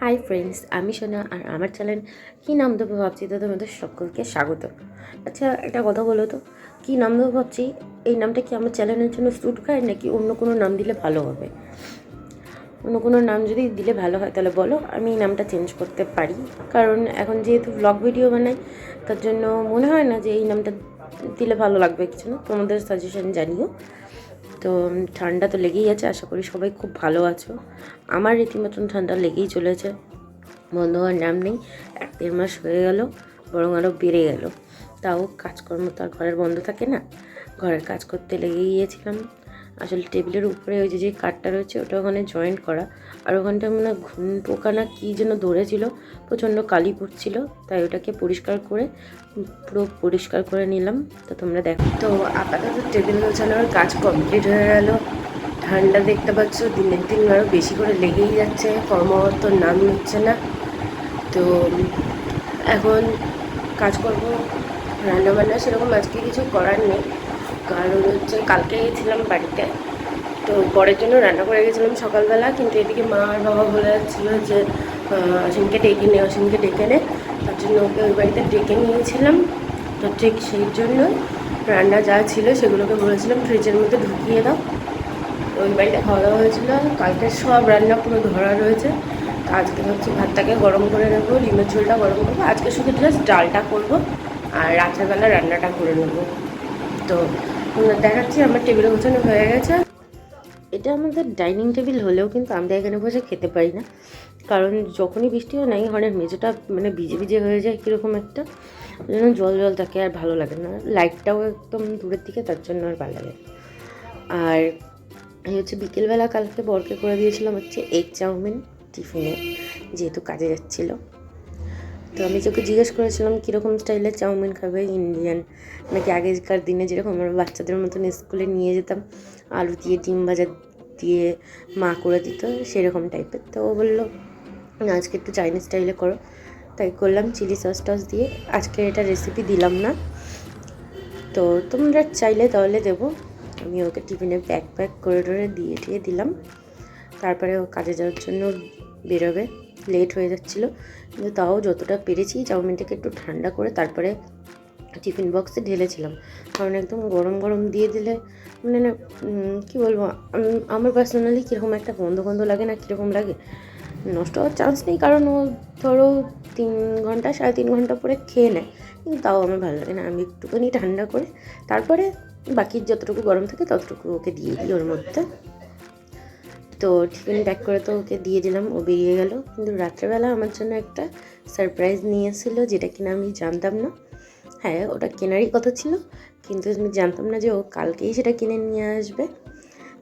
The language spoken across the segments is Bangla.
হাই ফ্রেন্ডস, আমি সোনা আর আমার চ্যানেল কী নাম দেবো ভাবছি তো তোমাদের সকলকে স্বাগত। আচ্ছা একটা কথা বলো তো, কী নাম দেবো ভাবছি? এই নামটা কি আমার চ্যানেলের জন্য স্যুট খায় নাকি অন্য কোনো নাম দিলে ভালো হবে? অন্য কোনো নাম যদি দিলে ভালো হয় তাহলে বলো, আমি এই নামটা চেঞ্জ করতে পারি। কারণ এখন যেহেতু ব্লগ ভিডিও বানাই, তার জন্য মনে হয় না যে এই নামটা দিলে ভালো লাগবে, কিছু না। তোমাদের সাজেশন জানিও। তো ঠান্ডা তো লেগেই আছে, আশা করি সবাই খুব ভালো আছো। আমার রীতিমতন ঠান্ডা লেগেই চলেছে। বন্ধ হওয়ার নাম নেই, এক দেড় মাস হয়ে গেল, বরং আরও বেড়ে গেল। তাও কাজকর্ম তো আর ঘরের বন্ধ থাকে না। ঘরের কাজ করতে লেগেই গিয়েছিলাম। আসলে টেবিলের উপরে ওই যে কাঠটা রয়েছে, ওটা ওখানে জয়েন্ট করা। আর ওখানটা মানে ঘুম পোকা না কী যেন ধরেছিল, প্রচণ্ড কালি পড়ছিল তাই ওটাকে পরিষ্কার করে, পুরো পরিষ্কার করে নিলাম। তো তোমরা দেখো। তো আপাতত টেবিল গোছানোর কাজ কমপ্লিট হয়ে গেল। ঠান্ডা দেখতে পাচ্ছ, দিনের দিন আরও বেশি করে লেগেই যাচ্ছে কর্মরত নাম নিচ্ছে না। তো এখন কাজ করব, রান্নাবান্না সেরকম আজকে কিছু করার নেই। কারণ হচ্ছে কালকে গেছিলাম বাড়িতে। তো পরের জন্য রান্না করে গেছিলাম সকালবেলা, কিন্তু এদিকে মা আর বাবা বলে যাচ্ছিল যে অসীমকে ডেকে নে, অসীমকে ডেকে নে। তার জন্য ওকে ওই বাড়িতে ডেকে নিয়েছিলাম। তো ঠিক সেই জন্য রান্না যা ছিল সেগুলোকে বলেছিলাম ফ্রিজের মধ্যে ঢুকিয়ে দাও। ওই বাড়িতে খাওয়া দাওয়া হয়েছিল। কালকে সব রান্না পুরো ধরা রয়েছে। তো আজকে হচ্ছে ভাতটাকে গরম করে নেব, ডিমের ঝোলটা গরম করব। আজকে শুধু জাস্ট ডালটা করব, আর রাত্রেবেলা রান্নাটা করে নেব। তো দেখাচ্ছি, আমার টেবিলে গোছানো হয়ে গেছে। এটা আমাদের ডাইনিং টেবিল হলেও কিন্তু আমরা এখানে বসে খেতে পারি না। কারণ যখনই বৃষ্টি হয় না এই ঘরের মেঝেটা মানে ভিজে ভিজে হয়ে যায় কীরকম একটা। ওই জন্য জল জল থাকে আর ভালো লাগে না। লাইটটাও একদম দূরের দিকে, তার জন্য আর ভালো লাগে আর এই হচ্ছে বিকেলবেলা কালকে বরকে করে দিয়েছিলাম হচ্ছে এগ চাউমিন টিফিনে, যেহেতু কাজে যাচ্ছিল। তো আমি তোকে জিজ্ঞেস করেছিলাম, কীরকম স্টাইলের চাউমিন খাবে ইন্ডিয়ান নাকি আগেকার দিনে যেরকম আমরা বাচ্চাদের মতন স্কুলে নিয়ে যেতাম, আলু দিয়ে ডিম ভাজা দিয়ে মা করে দিত, সেরকম টাইপের তো ও বলল আজকে একটু চাইনিজ স্টাইলে করো। তাই করলাম, চিলি সস টস দিয়ে। আজকে এটা রেসিপি দিলাম না। তো তোমরা চাইলে তাহলে দেবো। আমি ওকে টিফিনে প্যাক প্যাক করে দিয়ে টিয়ে দিলাম। তারপরে ও কাজে যাওয়ার জন্য বেরোবে। লেট হয়ে যাচ্ছিল। কিন্তু তাও যতটা পেরেছি চাউমিনটাকে একটু ঠান্ডা করে তারপরে টিফিন বক্সে ঢেলেছিলাম। কারণ একদম গরম গরম দিয়ে দিলে মানে না কী বলব আমার পার্সোনালি কীরকম একটা গন্ধ গন্ধ লাগে না, কীরকম লাগে নষ্ট হওয়ার চান্স নেই। কারণ ও ধরো তিন ঘণ্টা, সাড়ে তিন ঘণ্টা পরে খেয়ে নেয়। কিন্তু তাও আমার ভালো লাগে না। আমি একটুখানি ঠান্ডা করে তারপরে বাকি যতটুকু গরম থাকে ততটুকু ওকে দিয়ে দিই ওর মধ্যে। তো টিফিন প্যাক করে তো ওকে দিয়ে দিলাম, ও বেরিয়ে গেল। কিন্তু রাত্রেবেলা আমার জন্য একটা সারপ্রাইজ নিয়ে এসেছিল যেটা কিনা আমি জানতাম না। হ্যাঁ ওটা কেনারই কথা ছিল, কিন্তু আমি জানতাম না যে ও কালকেই সেটা কিনে নিয়ে আসবে।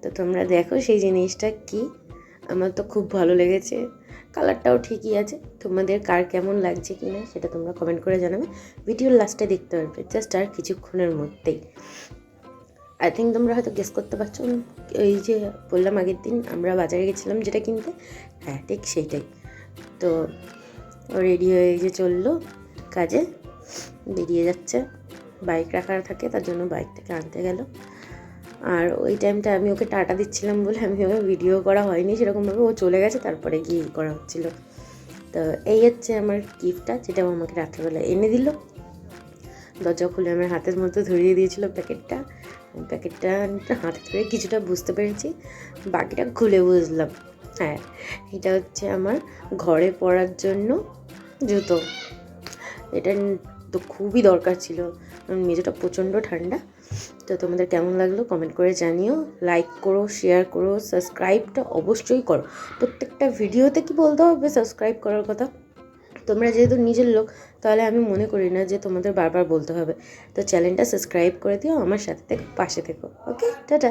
তো তোমরা দেখো সেই জিনিসটা কি, আমার তো খুব ভালো লেগেছে। কালারটাও ঠিকই আছে, তোমাদের কার কেমন লাগছে কি না সেটা তোমরা কমেন্ট করে জানাবে। ভিডিওর লাস্টে দেখতে পারবে জাস্ট আর কিছুক্ষণের মধ্যেই। আই থিঙ্ক তোমরা হয়তো গেস করতে পারছ, এই যে বললাম আগের দিন, আমরা বাজারে গেছিলাম যেটা কিনতে। হ্যাঁ ঠিক সেইটাই। তো রেডি হয়ে যে চলল কাজে, বেরিয়ে যাচ্ছে। বাইক রাখার থাকে, তার জন্য বাইক থেকে আনতে গেল। আর ওই টাইমটা আমি ওকে টাটা দিচ্ছিলাম বলে আমি ওকে ভিডিও করা হয়নি, সেরকমভাবে ও চলে গেছে, তারপরে গিয়ে করা হচ্ছিল। তো এই হচ্ছে আমার গিফটটা যেটা ও আমাকে রাত্রেবেলা এনে দিল। দরজা খুলে আমার হাতের মধ্যে ধরিয়ে দিয়েছিল প্যাকেটটা। প্যাকেটটা হাতে ধরে কিছুটা বুঝতে পেরেছি, বাকিটা খুলে বুঝলাম। হ্যাঁ এটা হচ্ছে আমার ঘরে পরার জন্য জুতো। এটা তো খুবই দরকার ছিল। মেঝেটা প্রচণ্ড ঠান্ডা। তো তোমাদের কেমন লাগল কমেন্ট করে জানিও। লাইক করো শেয়ার করো সাবস্ক্রাইবটা অবশ্যই করো। প্রত্যেকটা ভিডিওতে কি বলতে হবে? সাবস্ক্রাইব করার কথা। তোমরা যেহেতু নিজের লোক, তাহলে আমি মনে করি না যে তোমাদের বারবার বলতে হবে। তো চ্যানেলটা সাবস্ক্রাইব করে দিও, আমার সাথে থেকে পাশে থেকো ওকে টাটা।